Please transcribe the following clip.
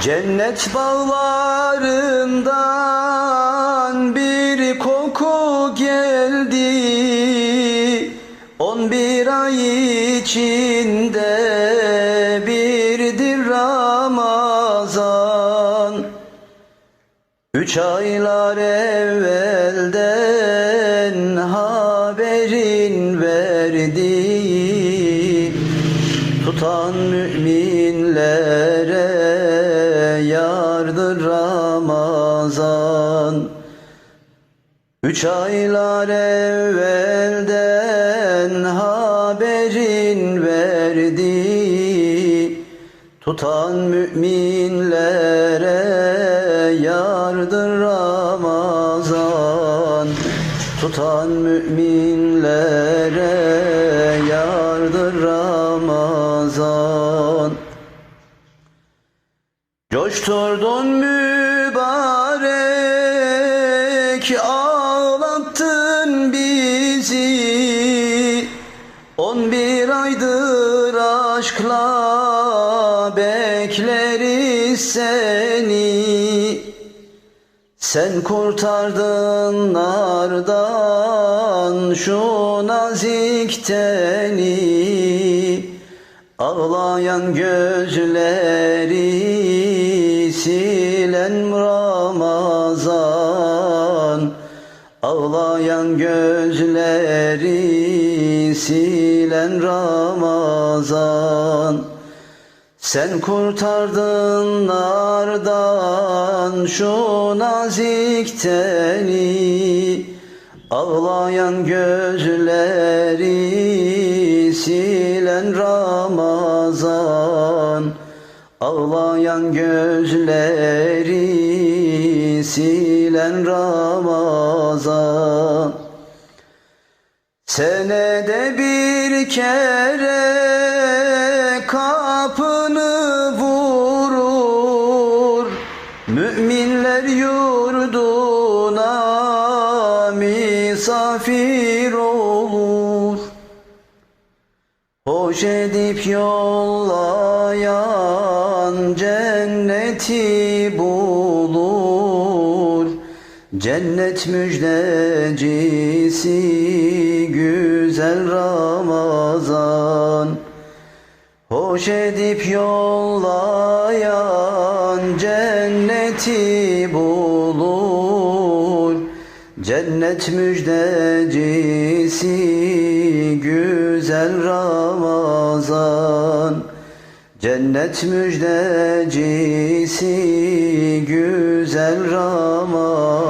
Cennet bağlarından bir koku geldi. On bir ay içinde birdir Ramazan. Üç aylar evvelden haberin verdi. Tutan müminlere yardır Ramazan. Üç aylar evvelden haberin verdi. Tutan müminlere yardır Ramazan. Tutan müminlere yardır Ramazan Coşturdun mübarek ağlattın bizi. On bir aydır aşkla bekleriz seni. Sen kurtardın nardan şu nazik teni Ağlayan gözleri silen Ramazan. Ağlayan gözleri silen Ramazan. Sen kurtardın nardan şu nazik teni Ağlayan gözleri silen Ramazan. Ağlayan gözleri silen Ramazan. Senede bir kere kapını vurur. Müminler yurduna misafir olur. Hoş edip yollayan cenneti bulur. Cennet müjdecisi güzel Ramazan. Hoş edip yollayan cenneti Cennet müjdecisi güzel Ramazan. Cennet müjdecisi güzel Ramazan